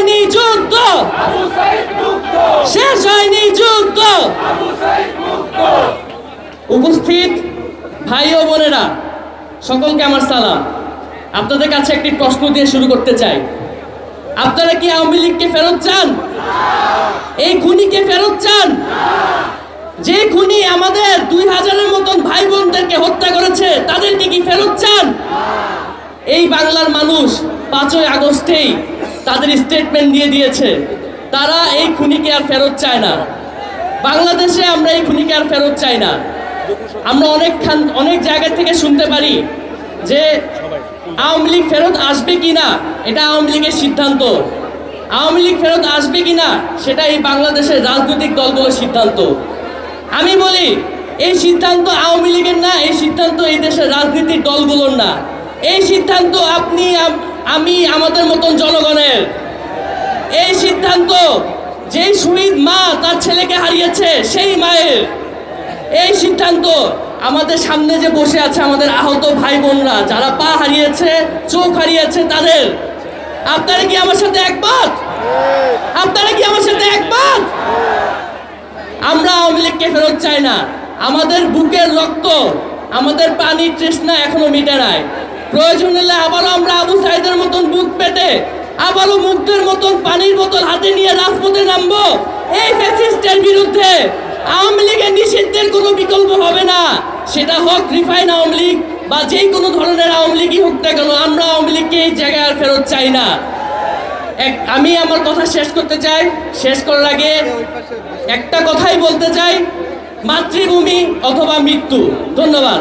হয়নি যুদ্ধ। শেষ হয়নি যুদ্ধ। উপস্থিত ভাই ও বোনেরা, সকলকে আমার সালাম। আপনাদের কাছে একটি প্রশ্ন দিয়ে শুরু করতে চাই। আপনারা কি আওয়ামী লীগকে ফেরত চান? এই খুনিকে ফেরত চান? যে খুনি আমাদের দুই হাজারের মতন ভাই বোনদেরকে হত্যা করেছে, তাদেরকে কি ফেরত চান? এই বাংলার মানুষ পাঁচই আগস্টেই তাদের স্টেটমেন্ট দিয়ে দিয়েছে, তারা এই খুনিকে আর ফেরত চায় না। বাংলাদেশে আমরা এই খুনিকে আর ফেরত চাই না। আমরা অনেক অনেক জায়গা থেকে শুনতে পারি যে আওয়ামী লীগ ফেরত আসবে কি না, এটা আওয়ামী লীগের সিদ্ধান্ত। আওয়ামী লীগ ফেরত আসবে কি না, সেটা এই বাংলাদেশের রাজনৈতিক দলগুলোর সিদ্ধান্ত। আমি বলি, এই সিদ্ধান্ত আওয়ামী লীগের না, এই সিদ্ধান্ত এই দেশের রাজনীতির দলগুলোর না। এই সিদ্ধান্ত আপনি, আমি আমাদের মতন এই সিদ্ধান্ত যেই শহীদ মা তার ছেলেকে হারিয়েছে, সেই মায়ের। এই সিদ্ধান্ত আমাদের সামনে যে বসে আছে আমাদের আহত ভাই বোনরা যারা পা হারিয়েছে, চোখ হারিয়েছে, তাদের। আপনারা কি আমার সাথে একমত? আপনারা কি আমার সাথে একমত? আমরা আওয়ামী লীগকে ফেরত চাই না। আমাদের বুকের রক্ত, আমাদের পানির তৃষ্ণা এখনও মিটে নাই। প্রয়োজন হলে আবারও আমরা আবু সাইদের মতন বুক পেতে আবারও মুগ্ধের মতন, পানির বোতল হাতে নিয়ে রাজপথে নামবো। এই ফ্যাসিস্টের বিরুদ্ধে আওয়ামী লীগের নিষিদ্ধের কোনো বিকল্প হবে না। সেটা হোক রিফাইন আওয়ামী লীগ বা যেই কোনো ধরনের আওয়ামী লীগই হোক না কেন, আমরা আওয়ামী লীগকে এই জায়গায় আর ফেরত চাই না। এক, আমি আমার কথা শেষ করতে চাই। শেষ করার আগে একটা কথাই বলতে চাই, মাতৃভূমি অথবা মৃত্যু। ধন্যবাদ।